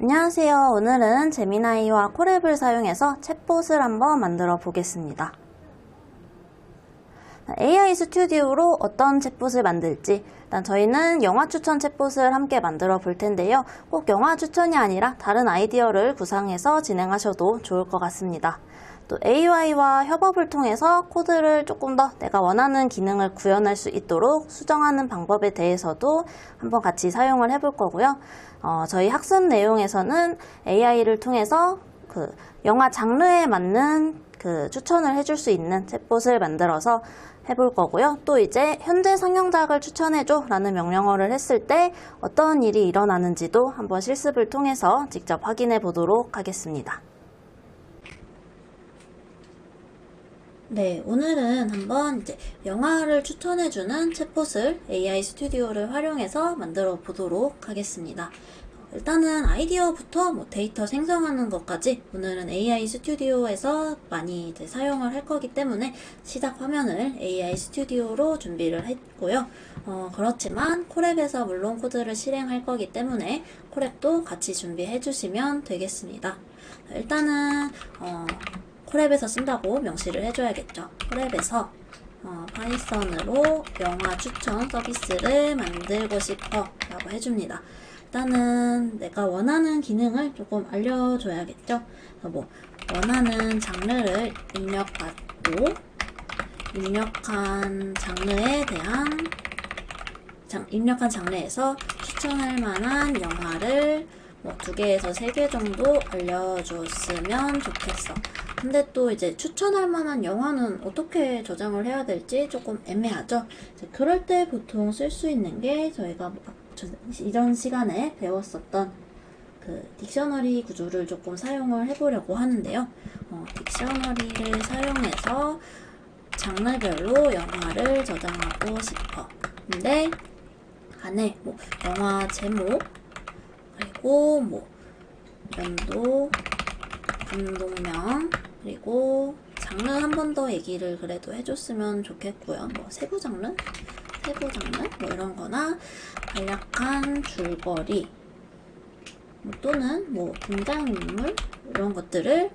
안녕하세요. 오늘은 제미나이와 코랩을 사용해서 챗봇을 한번 만들어 보겠습니다. AI 스튜디오로 어떤 챗봇을 만들지 일단 저희는 영화 추천 챗봇을 함께 만들어 볼 텐데요. 꼭 영화 추천이 아니라 다른 아이디어를 구상해서 진행하셔도 좋을 것 같습니다. 또 AI와 협업을 통해서 코드를 조금 더 내가 원하는 기능을 구현할 수 있도록 수정하는 방법에 대해서도 한번 같이 사용을 해볼 거고요. 어, 저희 학습 내용에서는 AI를 통해서 그 영화 장르에 맞는 그 추천을 해줄 수 있는 챗봇을 만들어서 해볼 거고요. 또 이제 현재 상영작을 추천해줘 라는 명령어를 했을 때 어떤 일이 일어나는지도 한번 실습을 통해서 직접 확인해 보도록 하겠습니다. 네, 오늘은 한번 이제 영화를 추천해주는 챗봇을 AI 스튜디오를 활용해서 만들어 보도록 하겠습니다. 일단은 아이디어부터 뭐 데이터 생성하는 것까지 오늘은 AI 스튜디오에서 많이 이제 사용을 할 거기 때문에 시작 화면을 AI 스튜디오로 준비를 했고요. 어, 그렇지만 콜앱에서 물론 코드를 실행할 거기 때문에 콜앱도 같이 준비해 주시면 되겠습니다. 일단은 어, 콜앱에서 쓴다고 명시를 해줘야겠죠. 콜앱에서 어, 파이썬으로 영화 추천 서비스를 만들고 싶어 라고 해줍니다. 일단은 내가 원하는 기능을 조금 알려줘야겠죠. 뭐 원하는 장르를 입력받고 입력한 장르에 대한 장, 입력한 장르에서 추천할 만한 영화를 뭐 두 개에서 세 개 정도 알려줬으면 좋겠어. 근데 또 이제 추천할 만한 영화는 어떻게 저장을 해야 될지 조금 애매하죠. 그럴 때 보통 쓸 수 있는 게 저희가 이전 시간에 배웠었던 그 딕셔너리 구조를 조금 사용을 해보려고 하는데요. 어, 딕셔너리를 사용해서 장르별로 영화를 저장하고 싶어. 근데 안에 뭐 영화 제목 그리고 뭐 연도 감독명 그리고 장르 한 번 더 얘기를 그래도 해줬으면 좋겠고요. 뭐 세부 장르, 세부 장르 뭐 이런 거나 간략한 줄거리 뭐 또는 뭐 등장인물 이런 것들을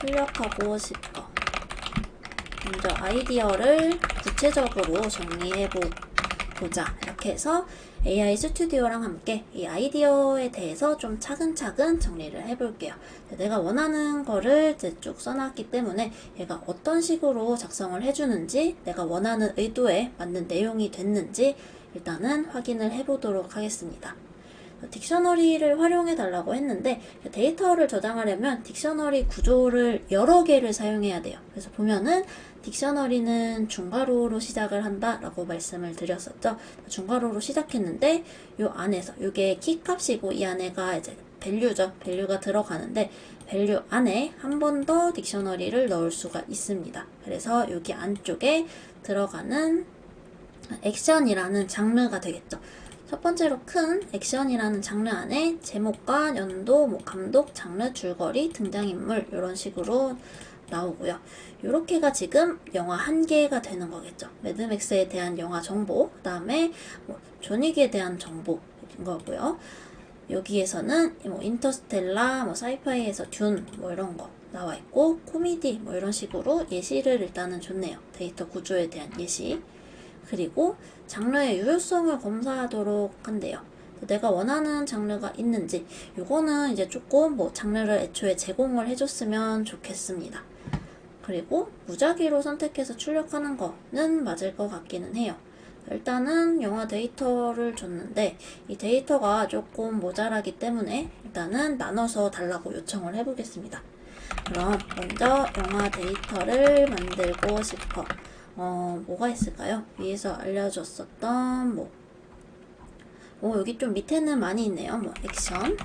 출력하고 싶어. 먼저 아이디어를 구체적으로 정리해보 보자. 이렇게 해서 AI 스튜디오랑 함께 이 아이디어에 대해서 좀 차근차근 정리를 해볼게요. 내가 원하는 거를 이제 쭉 써놨기 때문에 얘가 어떤 식으로 작성을 해주는지 내가 원하는 의도에 맞는 내용이 됐는지 일단은 확인을 해보도록 하겠습니다. 딕셔너리를 활용해 달라고 했는데 데이터를 저장하려면 딕셔너리 구조를 여러 개를 사용해야 돼요. 그래서 보면은 딕셔너리는 중괄호로 시작을 한다라고 말씀을 드렸었죠. 중괄호로 시작했는데 이 안에서 이게 키 값이고 이 안에가 이제 밸류죠. 밸류가 들어가는데 밸류 안에 한 번 더 딕셔너리를 넣을 수가 있습니다. 그래서 여기 안쪽에 들어가는 액션이라는 장르가 되겠죠. 첫 번째로 큰 액션이라는 장르 안에 제목과 연도, 뭐 감독, 장르, 줄거리, 등장인물 이런 식으로 나오고요. 이렇게가 지금 영화 한 개가 되는 거겠죠. 매드맥스에 대한 영화 정보, 그 다음에 뭐 존윅에 대한 정보인 거고요. 여기에서는 뭐 인터스텔라, 뭐 사이파이에서 듄, 뭐 이런 거 나와 있고 코미디 뭐 이런 식으로 예시를 일단은 줬네요. 데이터 구조에 대한 예시. 그리고 장르의 유효성을 검사하도록 한대요. 내가 원하는 장르가 있는지 이거는 이제 조금 뭐 장르를 애초에 제공을 해줬으면 좋겠습니다. 그리고 무작위로 선택해서 출력하는 거는 맞을 것 같기는 해요. 일단은 영화 데이터를 줬는데 이 데이터가 조금 모자라기 때문에 일단은 나눠서 달라고 요청을 해보겠습니다. 그럼 먼저 영화 데이터를 만들고 싶어. 어, 뭐가 있을까요? 위에서 알려줬었던 뭐, 오, 여기 좀 밑에는 많이 있네요. 뭐, 액션,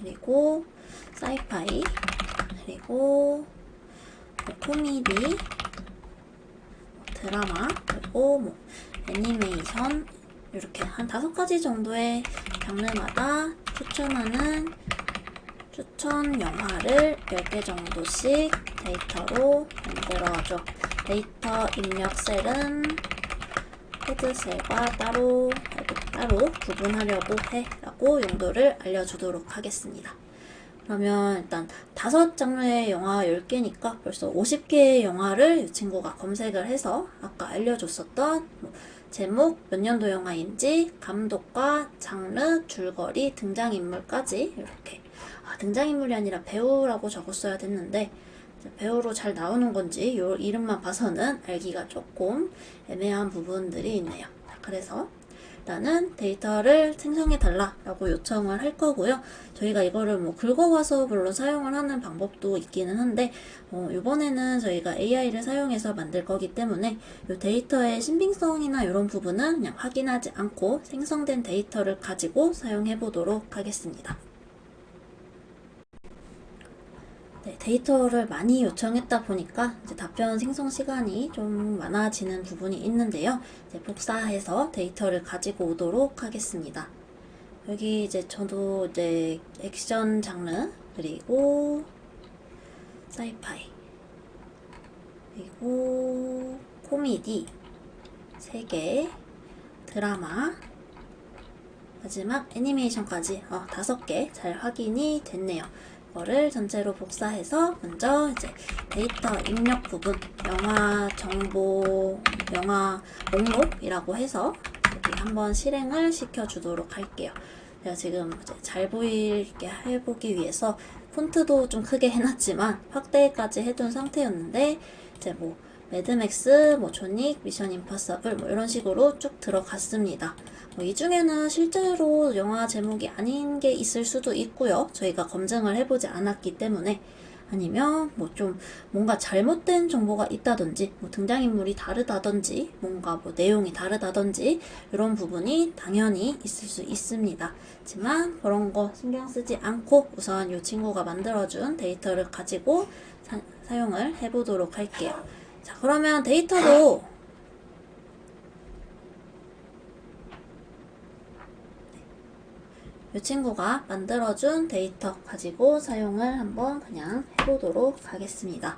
그리고 사이파이, 그리고 뭐 코미디, 뭐 드라마, 그리고 뭐, 애니메이션, 이렇게 한 다섯 가지 정도의 장르마다 추천하는 추천 영화를 10개 정도씩 데이터로 만들어줘. 데이터 입력 셀은 코드 셀과 따로 따로 구분하려고 해 라고 용도를 알려주도록 하겠습니다. 그러면 일단 다섯 장르의 영화 10개니까 벌써 50개의 영화를 이 친구가 검색을 해서 아까 알려줬었던 뭐 제목, 몇 년도 영화인지, 감독과 장르, 줄거리, 등장인물까지 이렇게 아, 등장인물이 아니라 배우라고 적었어야 됐는데 배우로 잘 나오는 건지 이 이름만 봐서는 알기가 조금 애매한 부분들이 있네요. 그래서 일단은 데이터를 생성해 달라라고 요청을 할 거고요. 저희가 이거를 뭐 긁어와서 물론 사용을 하는 방법도 있기는 한데 어, 이번에는 저희가 AI를 사용해서 만들 거기 때문에 이 데이터의 신빙성이나 이런 부분은 그냥 확인하지 않고 생성된 데이터를 가지고 사용해 보도록 하겠습니다. 네, 데이터를 많이 요청했다 보니까 이제 답변 생성 시간이 좀 많아지는 부분이 있는데요. 이제 복사해서 데이터를 가지고 오도록 하겠습니다. 여기 이제 저도 이제 액션 장르 그리고 사이파이 그리고 코미디 3개 드라마 마지막 애니메이션까지 어, 5개 잘 확인이 됐네요. 이거를 전체로 복사해서 먼저 이제 데이터 입력 부분 영화 정보 영화 목록이라고 해서 여기 한번 실행을 시켜 주도록 할게요. 제가 지금 잘 보이게 해보기 위해서 폰트도 좀 크게 해놨지만 확대까지 해둔 상태였는데 이제 뭐 매드맥스, 뭐 존닉, 미션 임파서블 뭐 이런 식으로 쭉 들어갔습니다. 뭐이 중에는 실제로 영화 제목이 아닌 게 있을 수도 있고요. 저희가 검증을 해보지 않았기 때문에 아니면 뭐 좀 뭔가 잘못된 정보가 있다든지 뭐 등장인물이 다르다든지 뭔가 뭐 내용이 다르다든지 이런 부분이 당연히 있을 수 있습니다. 하지만 그런 거 신경 쓰지 않고 우선 이 친구가 만들어준 데이터를 가지고 사, 사용을 해보도록 할게요. 자 그러면 데이터도 이 친구가 만들어준 데이터 가지고 사용을 한번 그냥 해보도록 하겠습니다.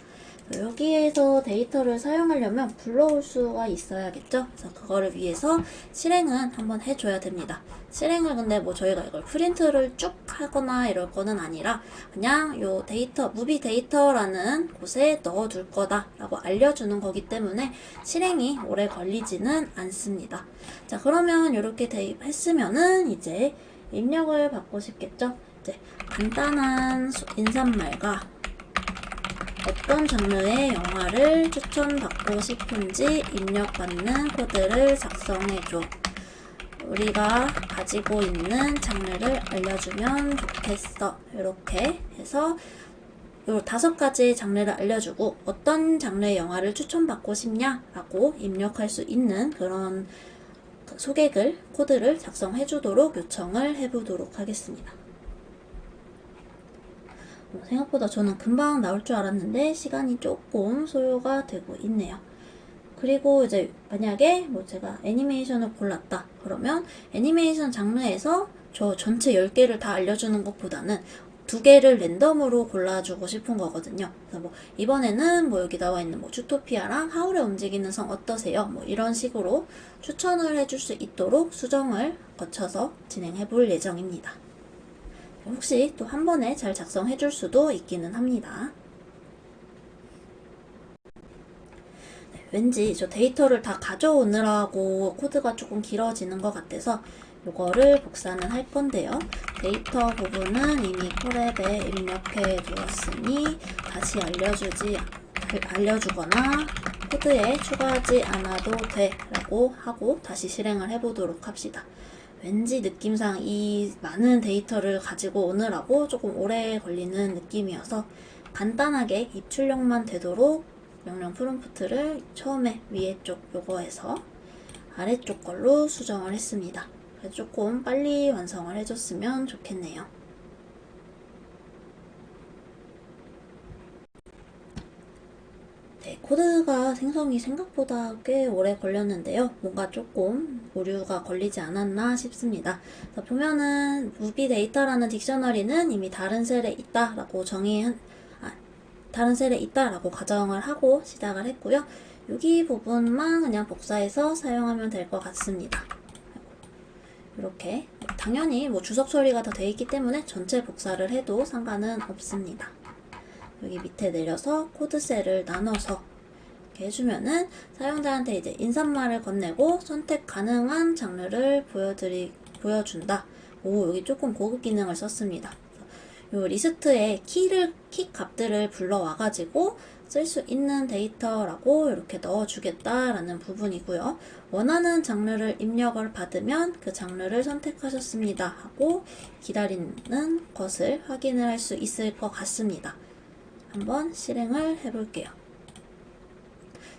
여기에서 데이터를 사용하려면 불러올 수가 있어야겠죠? 그래서 그거를 위해서 실행은 한번 해줘야 됩니다. 실행을 근데 뭐 저희가 이걸 프린트를 쭉 하거나 이럴 거는 아니라 그냥 요 데이터, 무비 데이터라는 곳에 넣어둘 거다라고 알려주는 거기 때문에 실행이 오래 걸리지는 않습니다. 자, 그러면 이렇게 대입했으면은 이제 입력을 받고 싶겠죠? 이제 간단한 인사말과 어떤 장르의 영화를 추천받고 싶은지 입력받는 코드를 작성해줘. 우리가 가지고 있는 장르를 알려주면 좋겠어. 이렇게 해서 요 다섯 가지 장르를 알려주고 어떤 장르의 영화를 추천받고 싶냐라고 입력할 수 있는 그런 소개글 코드를 작성해 주도록 요청을 해 보도록 하겠습니다. 뭐 생각보다 저는 금방 나올 줄 알았는데 시간이 조금 소요가 되고 있네요. 그리고 이제 만약에 뭐 제가 애니메이션을 골랐다 그러면 애니메이션 장르에서 저 전체 10개를 다 알려주는 것보다는 두 개를 랜덤으로 골라주고 싶은 거거든요. 그래서 뭐 이번에는 뭐 여기 나와 있는 뭐 주토피아랑 하울의 움직이는 성 어떠세요? 뭐 이런 식으로 추천을 해줄 수 있도록 수정을 거쳐서 진행해 볼 예정입니다. 혹시 또 한 번에 잘 작성해 줄 수도 있기는 합니다. 네, 왠지 저 데이터를 다 가져오느라고 코드가 조금 길어지는 것 같아서 이거를 복사는 할 건데요. 데이터 부분은 이미 콜앱에 입력해 두었으니 다시 알려주지 알려주거나 코드에 추가하지 않아도 돼 라고 하고 다시 실행을 해보도록 합시다. 왠지 느낌상 이 많은 데이터를 가지고 오느라고 조금 오래 걸리는 느낌이어서 간단하게 입출력만 되도록 명령 프롬프트를 처음에 위에 쪽 요거에서 아래쪽 걸로 수정을 했습니다. 조금 빨리 완성을 해줬으면 좋겠네요. 네, 코드가 생성이 생각보다 꽤 오래 걸렸는데요. 뭔가 조금 오류가 걸리지 않았나 싶습니다. 보면은 무비 데이터라는 딕셔너리는 이미 다른 셀에 있다라고 정의한 아, 다른 셀에 있다라고 가정을 하고 시작을 했고요. 여기 부분만 그냥 복사해서 사용하면 될 것 같습니다. 이렇게 당연히 뭐 주석 처리가 다 돼 있기 때문에 전체 복사를 해도 상관은 없습니다. 여기 밑에 내려서 코드셀을 나눠서 이렇게 해주면은 사용자한테 이제 인사말을 건네고 선택 가능한 장르를 보여드리 보여준다. 오 여기 조금 고급 기능을 썼습니다. 요 리스트에 키를 키 값들을 불러와 가지고 쓸 수 있는 데이터라고 이렇게 넣어주겠다라는 부분이고요. 원하는 장르를 입력을 받으면 그 장르를 선택하셨습니다 하고 기다리는 것을 확인을 할 수 있을 것 같습니다. 한번 실행을 해볼게요.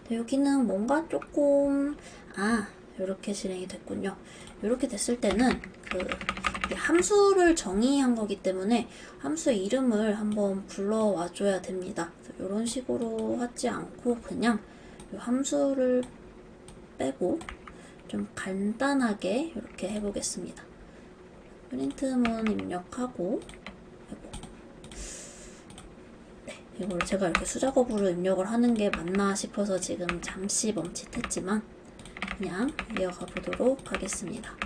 네, 여기는 뭔가 조금 아 이렇게 실행이 됐군요. 이렇게 됐을 때는 그 함수를 정의한 거기 때문에 함수 이름을 한번 불러와 줘야 됩니다. 이런 식으로 하지 않고 그냥 이 함수를 빼고 좀 간단하게 이렇게 해보겠습니다. 프린트문 입력하고 네, 이걸 제가 이렇게 수작업으로 입력을 하는 게 맞나 싶어서 지금 잠시 멈칫했지만 그냥 이어가 보도록 하겠습니다.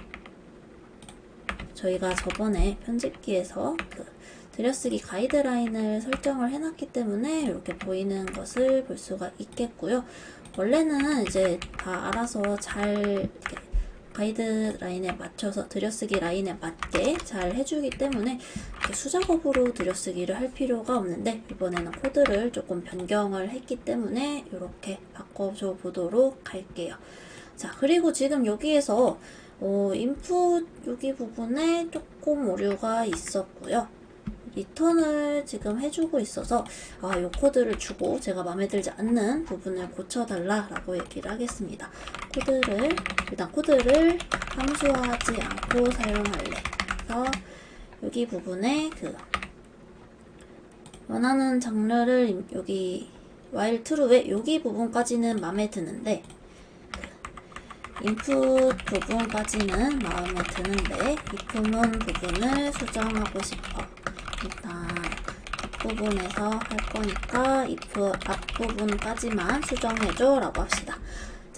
저희가 저번에 편집기에서 그 들여쓰기 가이드라인을 설정을 해놨기 때문에 이렇게 보이는 것을 볼 수가 있겠고요. 원래는 이제 다 알아서 잘 가이드라인에 맞춰서 들여쓰기 라인에 맞게 잘 해주기 때문에 수작업으로 들여쓰기를 할 필요가 없는데 이번에는 코드를 조금 변경을 했기 때문에 이렇게 바꿔줘 보도록 할게요. 자 그리고 지금 여기에서 어, 인풋 여기 부분에 조금 오류가 있었고요. 리턴을 지금 해주고 있어서 아, 이 코드를 주고 제가 마음에 들지 않는 부분을 고쳐달라라고 얘기를 하겠습니다. 코드를 일단 코드를 함수화하지 않고 사용할래. 그래서 여기 부분에 그 원하는 장르를 여기 while true에 여기 부분까지는 마음에 드는데 인풋 부분까지는 마음에 드는데 if문 부분을 수정하고 싶어. 일단 뒷부분에서 할 거니까 if 앞부분까지만 수정해줘 라고 합시다.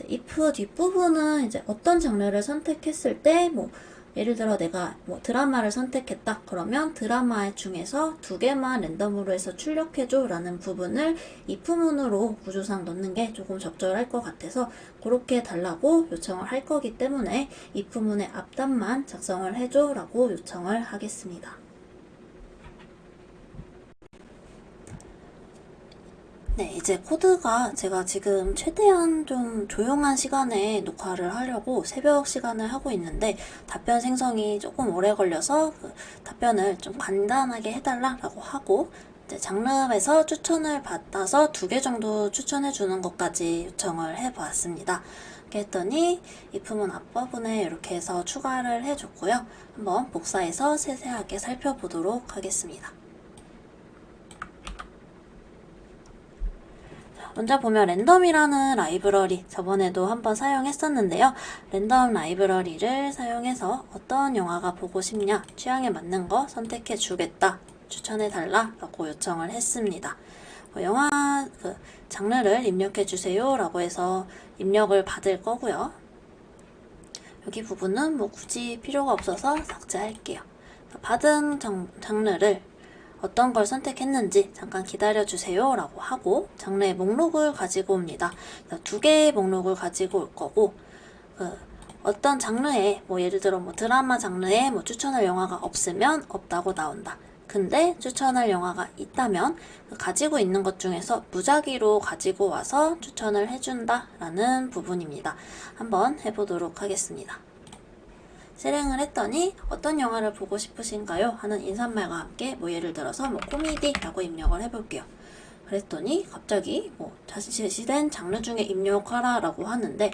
if 뒷부분은 이제 어떤 장르를 선택했을 때뭐 예를 들어 내가 뭐 드라마를 선택했다 그러면 드라마 중에서 두 개만 랜덤으로 해서 출력해줘 라는 부분을 if문으로 구조상 넣는 게 조금 적절할 것 같아서 그렇게 달라고 요청을 할 거기 때문에 if문의 앞단만 작성을 해줘 라고 요청을 하겠습니다. 네, 이제 코드가 제가 지금 최대한 좀 조용한 시간에 녹화를 하려고 새벽 시간을 하고 있는데 답변 생성이 조금 오래 걸려서 그 답변을 좀 간단하게 해달라고 하고 이제 장르에서 추천을 받아서 두 개 정도 추천해 주는 것까지 요청을 해 보았습니다. 이렇게 했더니 이 품은 앞부분에 이렇게 해서 추가를 해줬고요. 한번 복사해서 세세하게 살펴보도록 하겠습니다. 먼저 보면 랜덤이라는 라이브러리 저번에도 한번 사용했었는데요. 랜덤 라이브러리를 사용해서 어떤 영화가 보고 싶냐 취향에 맞는 거 선택해 주겠다 추천해 달라 라고 요청을 했습니다. 어, 영화 그 장르를 입력해 주세요 라고 해서 입력을 받을 거고요. 여기 부분은 뭐 굳이 필요가 없어서 삭제할게요. 받은 장, 장르를 어떤 걸 선택했는지 잠깐 기다려주세요 라고 하고 장르의 목록을 가지고 옵니다. 두 개의 목록을 가지고 올 거고 그 어떤 장르에 뭐 예를 들어 뭐 드라마 장르에 뭐 추천할 영화가 없으면 없다고 나온다. 근데 추천할 영화가 있다면 그 가지고 있는 것 중에서 무작위로 가지고 와서 추천을 해준다 라는 부분입니다. 한번 해보도록 하겠습니다. 실행을 했더니 어떤 영화를 보고 싶으신가요? 하는 인사말과 함께 뭐 예를 들어서 뭐 코미디라고 입력을 해볼게요. 그랬더니 갑자기 뭐 제시된 장르 중에 입력하라 라고 하는데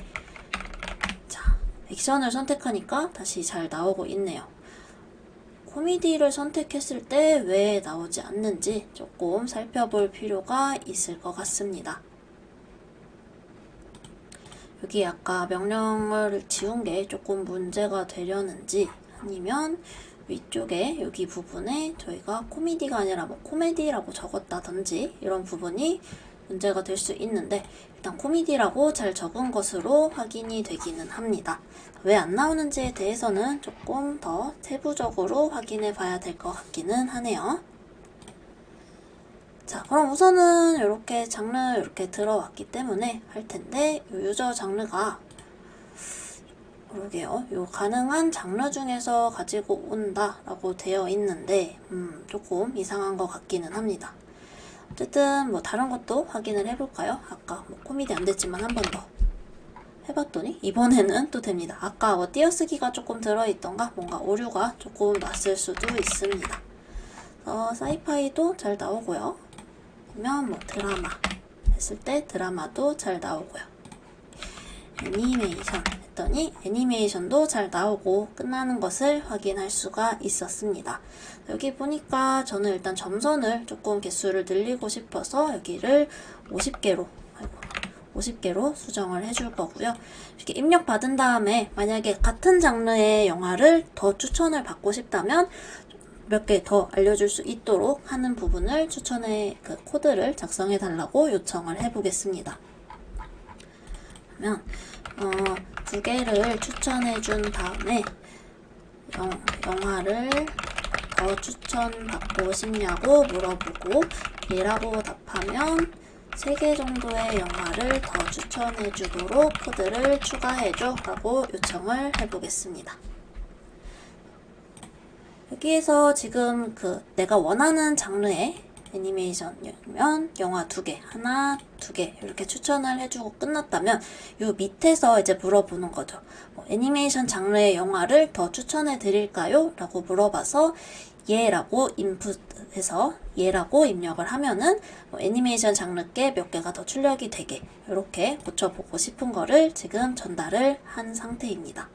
자 액션을 선택하니까 다시 잘 나오고 있네요. 코미디를 선택했을 때 왜 나오지 않는지 조금 살펴볼 필요가 있을 것 같습니다. 여기 아까 명령을 지운 게 조금 문제가 되려는지 아니면 위쪽에 여기 부분에 저희가 코미디가 아니라 뭐 코미디라고 적었다든지 이런 부분이 문제가 될 수 있는데 일단 코미디라고 잘 적은 것으로 확인이 되기는 합니다. 왜 안 나오는지에 대해서는 조금 더 세부적으로 확인해 봐야 될 것 같기는 하네요. 자, 그럼 우선은 이렇게 장르 이렇게 들어왔기 때문에 할 텐데 요 유저 장르가 그러게요. 요 가능한 장르 중에서 가지고 온다라고 되어 있는데 음, 조금 이상한 것 같기는 합니다. 어쨌든 뭐 다른 것도 확인을 해볼까요? 아까 뭐 코미디 안 됐지만 한 번 더 해봤더니 이번에는 또 됩니다. 아까 뭐 띄어쓰기가 조금 들어있던가 뭔가 오류가 조금 났을 수도 있습니다. 어, 사이파이도 잘 나오고요. 그러면 뭐 드라마 했을 때 드라마도 잘 나오고요. 애니메이션 했더니 애니메이션도 잘 나오고 끝나는 것을 확인할 수가 있었습니다. 여기 보니까 저는 일단 점선을 조금 개수를 늘리고 싶어서 여기를 50개로 아이고 50개로 수정을 해줄 거고요. 이렇게 입력 받은 다음에 만약에 같은 장르의 영화를 더 추천을 받고 싶다면 몇 개 더 알려줄 수 있도록 하는 부분을 추천의 그 코드를 작성해 달라고 요청을 해 보겠습니다. 그러면 어, 두 개를 추천해 준 다음에 영, 영화를 더 추천받고 싶냐고 물어보고 예라고 답하면 3개 정도의 영화를 더 추천해 주도록 코드를 추가해 줘 라고 요청을 해 보겠습니다. 여기에서 지금 그 내가 원하는 장르의 애니메이션이면 영화 두 개, 하나, 두 개 이렇게 추천을 해주고 끝났다면 요 밑에서 이제 물어보는 거죠. 뭐 애니메이션 장르의 영화를 더 추천해 드릴까요? 라고 물어봐서 예라고 인풋해서 예라고 입력을 하면은 뭐 애니메이션 장르께 몇 개가 더 출력이 되게 이렇게 고쳐보고 싶은 거를 지금 전달을 한 상태입니다.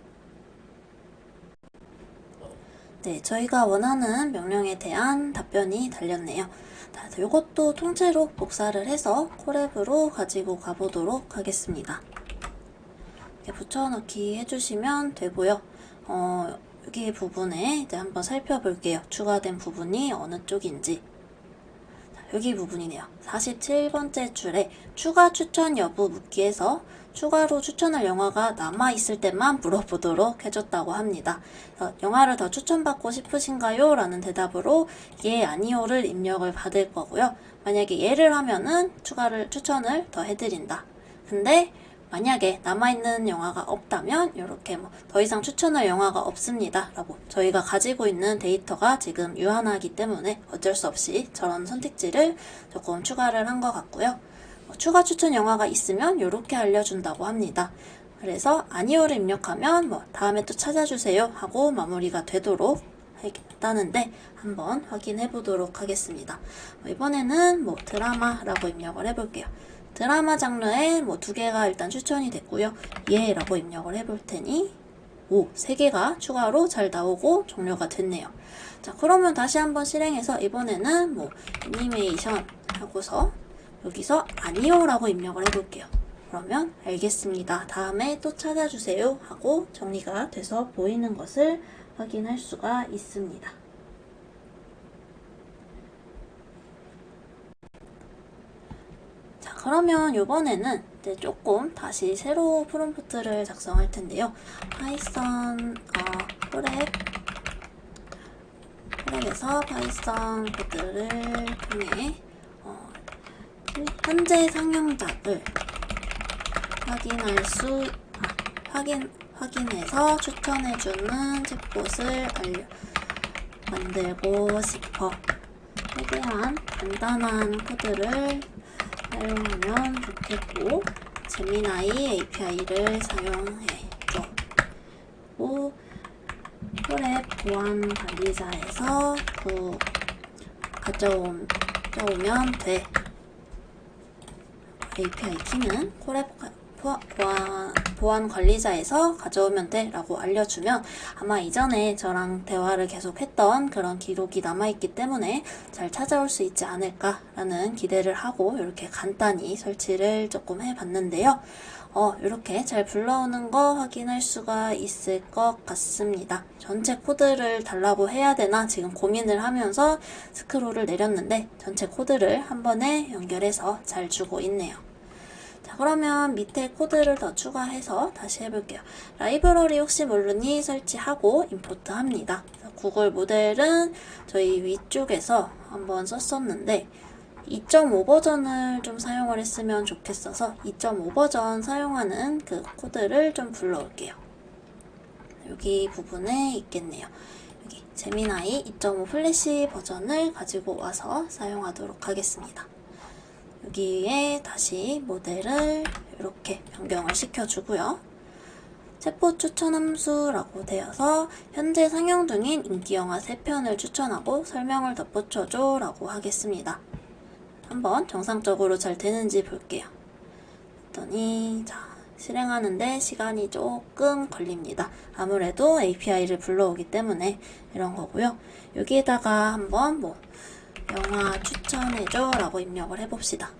네, 저희가 원하는 명령에 대한 답변이 달렸네요. 자, 이것도 통째로 복사를 해서 콜앱으로 가지고 가보도록 하겠습니다. 붙여넣기 해주시면 되고요. 어, 여기 부분에 이제 한번 살펴볼게요. 추가된 부분이 어느 쪽인지. 자, 여기 부분이네요. 47번째 줄에 추가 추천 여부 묻기에서 추가로 추천할 영화가 남아있을 때만 물어보도록 해줬다고 합니다. 영화를 더 추천받고 싶으신가요? 라는 대답으로 예, 아니요를 입력을 받을 거고요. 만약에 예를 하면은 추가를, 추천을 더 해드린다. 근데 만약에 남아있는 영화가 없다면 이렇게 뭐 더 이상 추천할 영화가 없습니다 라고 저희가 가지고 있는 데이터가 지금 유한하기 때문에 어쩔 수 없이 저런 선택지를 조금 추가를 한 것 같고요 뭐 추가 추천 영화가 있으면 이렇게 알려준다고 합니다. 그래서 아니오를 입력하면 뭐 다음에 또 찾아주세요 하고 마무리가 되도록 하겠다는데 한번 확인해 보도록 하겠습니다. 뭐 이번에는 뭐 드라마라고 입력을 해볼게요. 드라마 장르에 뭐 두 개가 일단 추천이 됐고요. 예라고 입력을 해볼 테니 오, 세 개가 추가로 잘 나오고 종료가 됐네요. 자, 그러면 다시 한번 실행해서 이번에는 뭐 애니메이션 하고서 여기서 아니요 라고 입력을 해볼게요. 그러면 알겠습니다. 다음에 또 찾아주세요 하고 정리가 돼서 보이는 것을 확인할 수가 있습니다. 자, 그러면 이번에는 이제 조금 다시 새로 프롬프트를 작성할 텐데요. 파이썬 어, 프랩 프랩에서 파이썬 코드를 통해 현재 상영작을 확인할 수 아, 확인 확인해서 추천해주는 챗봇을 알려 만들고 싶어. 최대한 간단한 코드를 사용하면 좋겠고 제미나이 API를 사용해줘. 고 프랩 보안 관리자에서 구 가져오면 돼. API 키는 콜앱 보안, 보안 관리자에서 가져오면 돼 라고 알려주면 아마 이전에 저랑 대화를 계속 했던 그런 기록이 남아있기 때문에 잘 찾아올 수 있지 않을까 라는 기대를 하고 이렇게 간단히 설치를 조금 해봤는데요. 어, 이렇게 잘 불러오는 거 확인할 수가 있을 것 같습니다. 전체 코드를 달라고 해야 되나 지금 고민을 하면서 스크롤을 내렸는데 전체 코드를 한 번에 연결해서 잘 주고 있네요. 자, 그러면 밑에 코드를 더 추가해서 다시 해볼게요. 라이브러리 혹시 모르니 설치하고 임포트 합니다. 구글 모델은 저희 위쪽에서 한번 썼었는데 2.5 버전을 좀 사용을 했으면 좋겠어서 2.5 버전 사용하는 그 코드를 좀 불러올게요. 여기 부분에 있겠네요. 여기 제미나이 2.5 플래시 버전을 가지고 와서 사용하도록 하겠습니다. 여기에 다시 모델을 이렇게 변경을 시켜주고요. 체포 추천 함수라고 되어서 현재 상영 중인 인기 영화 3편을 추천하고 설명을 덧붙여줘 라고 하겠습니다. 한번 정상적으로 잘 되는지 볼게요. 했더니 자 실행하는데 시간이 조금 걸립니다. 아무래도 API를 불러오기 때문에 이런 거고요. 여기에다가 한번 뭐 영화 추천해줘 라고 입력을 해봅시다.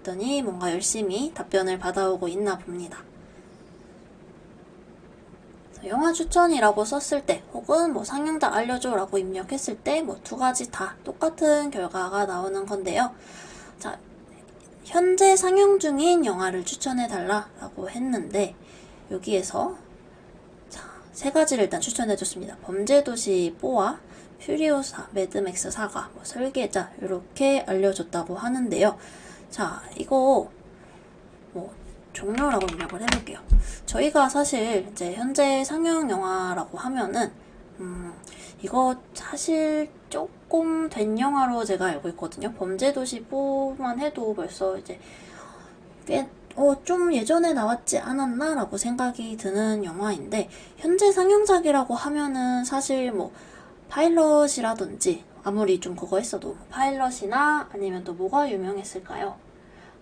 했더니 뭔가 열심히 답변을 받아오고 있나 봅니다. 영화 추천이라고 썼을 때 혹은 뭐 상영작 알려줘 라고 입력했을 때 뭐 두 가지 다 똑같은 결과가 나오는 건데요. 자, 현재 상영 중인 영화를 추천해 달라 라고 했는데 여기에서 자, 세 가지를 일단 추천해 줬습니다. 범죄도시 뽀와 퓨리오사, 매드맥스 사가, 뭐 설계자 이렇게 알려줬다고 하는데요. 자, 이거 뭐 종료라고 입력을 해볼게요. 저희가 사실 이제 현재 상영 영화라고 하면은 음, 이거 사실 조금 된 영화로 제가 알고 있거든요. 범죄도시 4만 해도 벌써 이제 꽤, 어, 좀 예전에 나왔지 않았나? 라고 생각이 드는 영화인데, 현재 상영작이라고 하면은 사실 뭐, 파일럿이라든지, 아무리 좀 그거 했어도, 파일럿이나 아니면 또 뭐가 유명했을까요?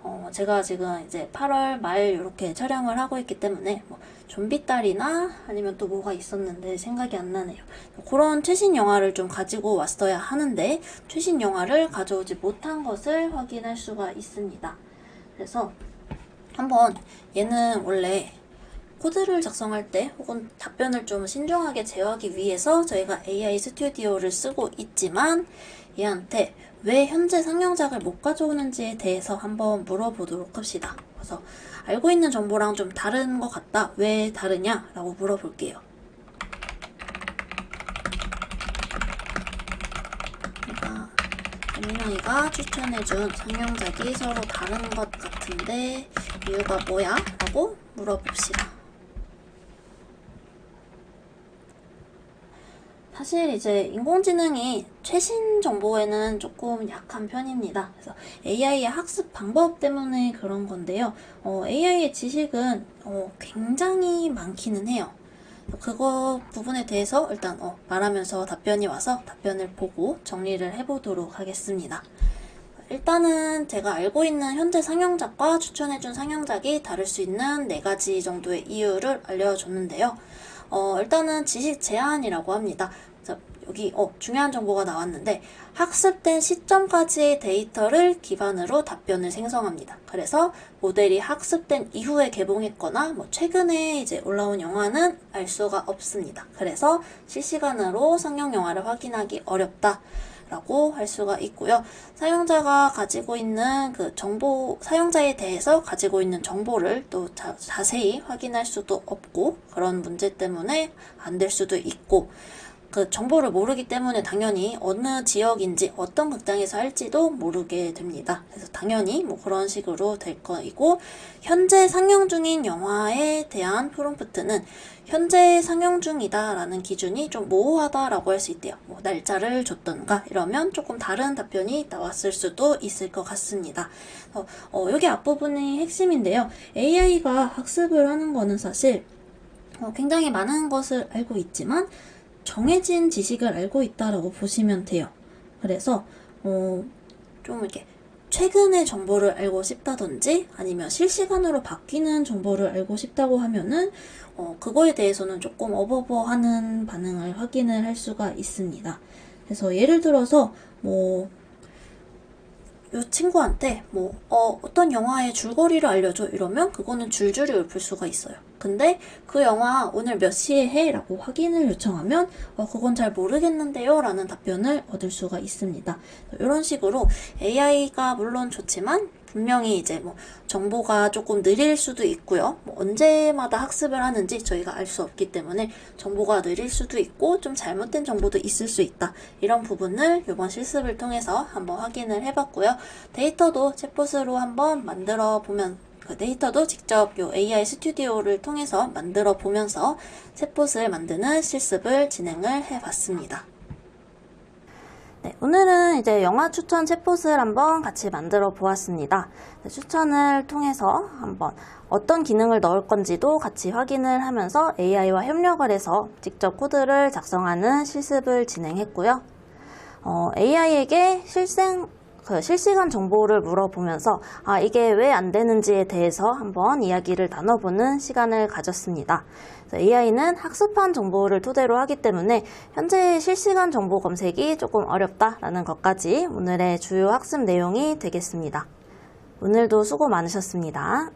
어, 제가 지금 이제 8월 말 이렇게 촬영을 하고 있기 때문에 뭐 좀비딸이나 아니면 또 뭐가 있었는데 생각이 안 나네요. 그런 최신 영화를 좀 가지고 왔어야 하는데 최신 영화를 가져오지 못한 것을 확인할 수가 있습니다. 그래서 한번 얘는 원래 코드를 작성할 때 혹은 답변을 좀 신중하게 제어하기 위해서 저희가 AI 스튜디오를 쓰고 있지만 얘한테 왜 현재 상영작을 못 가져오는지에 대해서 한번 물어보도록 합시다. 그래서 알고 있는 정보랑 좀 다른 것 같다. 왜 다르냐? 라고 물어볼게요. 그러니까 민영이가 추천해준 상영작이 서로 다른 것 같은데 이유가 뭐야? 라고 물어봅시다. 사실 이제 인공지능이 최신 정보에는 조금 약한 편입니다. 그래서 AI의 학습 방법 때문에 그런 건데요. 어, AI의 지식은 어, 굉장히 많기는 해요. 그거 부분에 대해서 일단 어, 말하면서 답변이 와서 답변을 보고 정리를 해보도록 하겠습니다. 일단은 제가 알고 있는 현재 상영작과 추천해준 상영작이 다를 수 있는 네 가지 정도의 이유를 알려줬는데요. 어, 일단은 지식 제한이라고 합니다. 여기 어, 중요한 정보가 나왔는데 학습된 시점까지의 데이터를 기반으로 답변을 생성합니다. 그래서 모델이 학습된 이후에 개봉했거나 뭐 최근에 이제 올라온 영화는 알 수가 없습니다. 그래서 실시간으로 상영 영화를 확인하기 어렵다. 라고 할 수가 있고요. 사용자가 가지고 있는 그 정보, 사용자에 대해서 가지고 있는 정보를 또 자, 자세히 확인할 수도 없고 그런 문제 때문에 안 될 수도 있고 그 정보를 모르기 때문에 당연히 어느 지역인지 어떤 극장에서 할지도 모르게 됩니다. 그래서 당연히 뭐 그런 식으로 될 거이고 현재 상영 중인 영화에 대한 프롬프트는 현재 상영 중이다라는 기준이 좀 모호하다라고 할 수 있대요. 뭐 날짜를 줬던가 이러면 조금 다른 답변이 나왔을 수도 있을 것 같습니다. 어, 어, 여기 앞부분이 핵심인데요. AI가 학습을 하는 거는 사실 어, 굉장히 많은 것을 알고 있지만 정해진 지식을 알고 있다라고 보시면 돼요. 그래서 어, 좀 이렇게 최근의 정보를 알고 싶다든지 아니면 실시간으로 바뀌는 정보를 알고 싶다고 하면은 어, 그거에 대해서는 조금 어버버하는 반응을 확인을 할 수가 있습니다. 그래서 예를 들어서 뭐 이 친구한테 뭐 어, 어떤 영화의 줄거리를 알려줘 이러면 그거는 줄줄이 읊을 수가 있어요. 근데 그 영화 오늘 몇 시에 해? 라고 확인을 요청하면 어, 그건 잘 모르겠는데요 라는 답변을 얻을 수가 있습니다. 이런 식으로 AI가 물론 좋지만 분명히 이제 뭐 정보가 조금 느릴 수도 있고요. 뭐 언제마다 학습을 하는지 저희가 알 수 없기 때문에 정보가 느릴 수도 있고 좀 잘못된 정보도 있을 수 있다. 이런 부분을 이번 실습을 통해서 한번 확인을 해봤고요. 데이터도 챗봇으로 한번 만들어 보면 그 데이터도 직접 요 AI 스튜디오를 통해서 만들어 보면서 챗봇을 만드는 실습을 진행을 해봤습니다. 네, 오늘은 이제 영화 추천 챗봇을 한번 같이 만들어 보았습니다. 네, 추천을 통해서 한번 어떤 기능을 넣을 건지도 같이 확인을 하면서 AI와 협력을 해서 직접 코드를 작성하는 실습을 진행했고요. 어, AI에게 실생, 그 실시간 정보를 물어보면서 아, 이게 왜 안 되는지에 대해서 한번 이야기를 나눠보는 시간을 가졌습니다. AI는 학습한 정보를 토대로 하기 때문에 현재 실시간 정보 검색이 조금 어렵다라는 것까지 오늘의 주요 학습 내용이 되겠습니다. 오늘도 수고 많으셨습니다.